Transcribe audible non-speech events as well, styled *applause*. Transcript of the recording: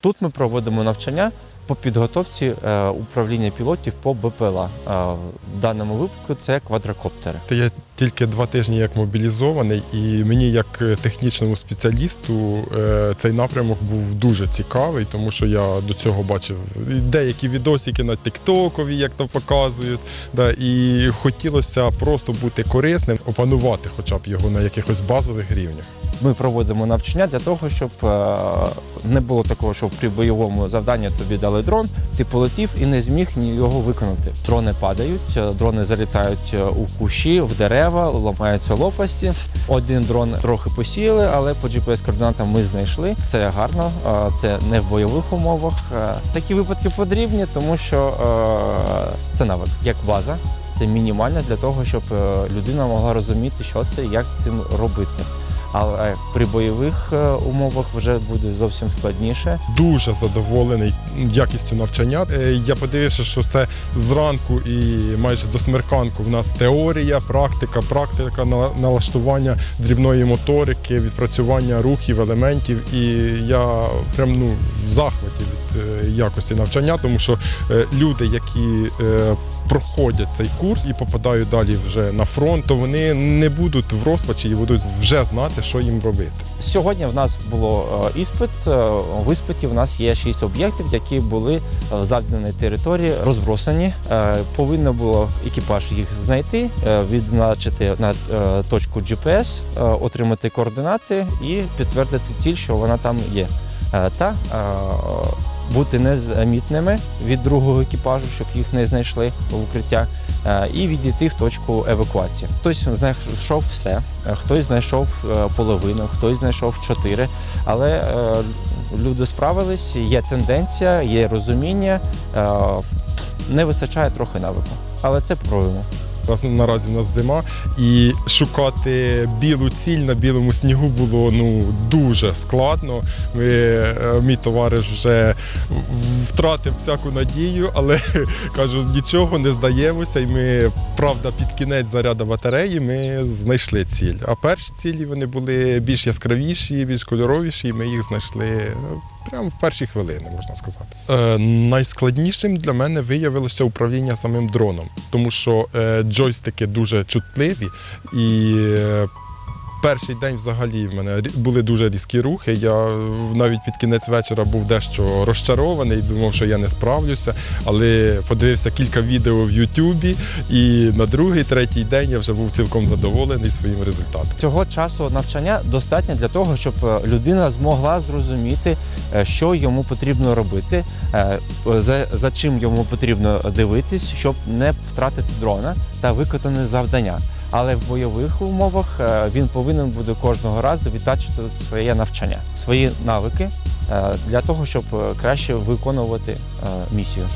Тут ми проводимо навчання по підготовці е, управління пілотів по БПЛА. Е, В даному випадку це квадрокоптери. Я тільки два тижні як мобілізований, і мені, як технічному спеціалісту, е, цей напрямок був дуже цікавий, тому що я до цього бачив деякі відосики на Тіктокові, як то показують. Да, і хотілося просто бути корисним, опанувати хоча б його на якихось базових рівнях. Ми проводимо навчання для того, щоб не було такого, що при бойовому завданні тобі дали дрон, ти полетів і не зміг його виконати. Дрони падають, е, дрони залітають е, у кущі, в дерева, ламаються лопасті. Один дрон трохи посіяли, але по GPS-координатам ми знайшли. Це гарно, е, це не в бойових умовах. Такі випадки потрібні, тому що це навик як база. Це мінімально для того, щоб людина могла розуміти, що це, як цим робити. Але при бойових е, умовах вже буде зовсім складніше. Дуже задоволений якістю навчання. Е, Я подивився, що це зранку і майже до смерканку в нас теорія, практика, практика налаштування дрібної моторики, відпрацювання рухів, елементів. І я прям ну в захваті від якості навчання, тому що е, люди, які е, проходять цей курс і попадають далі вже на фронт, то вони не будуть в розпачі і будуть вже знати, що їм робити. Сьогодні в нас було е, іспит. Е, В іспиті в нас є шість об'єктів, які були е, в завданій території розбросані. Е, Повинно було екіпаж їх знайти, е, відзначити на е, точку GPS, е, отримати координати і підтвердити ціль, що вона там є. Е, Та е, бути незамітними від другого екіпажу, щоб їх не знайшли в укриття, е, і відійти в точку евакуації. Хтось знайшов все, е, хтось знайшов е, половину, хтось знайшов чотири. Але люди справились, є тенденція, є розуміння, не вистачає трохи навику. Але це пробуємо. Наразі в нас зима, і шукати білу ціль на білому снігу було ну дуже складно. Ми, е, мій товариш вже втратив всяку надію, але *laughs* кажу, нічого не здаємося. І ми, правда, під кінець заряду батареї ми знайшли ціль. А перші цілі вони були більш яскравіші, більш кольоровіші, і ми їх знайшли е, прямо в перші хвилини, можна сказати. Е, найскладнішим для мене виявилося управління самим дроном, тому що е, джойстики дуже чутливі і. Перший день взагалі в мене були дуже різкі рухи. Я навіть під кінець вечора був дещо розчарований, думав, що я не справлюся. Але подивився кілька відео в Ютубі, і на другий, третій день я вже був цілком задоволений своїм результатом. Цього часу навчання достатньо для того, щоб е, людина змогла зрозуміти, е, що йому потрібно робити, е, за, за чим йому потрібно дивитись, щоб не втратити дрона та виконати завдання. Але в бойових умовах е, він повинен буде кожного разу відтачити своє навчання, свої навики е, для того, щоб е, краще виконувати місію.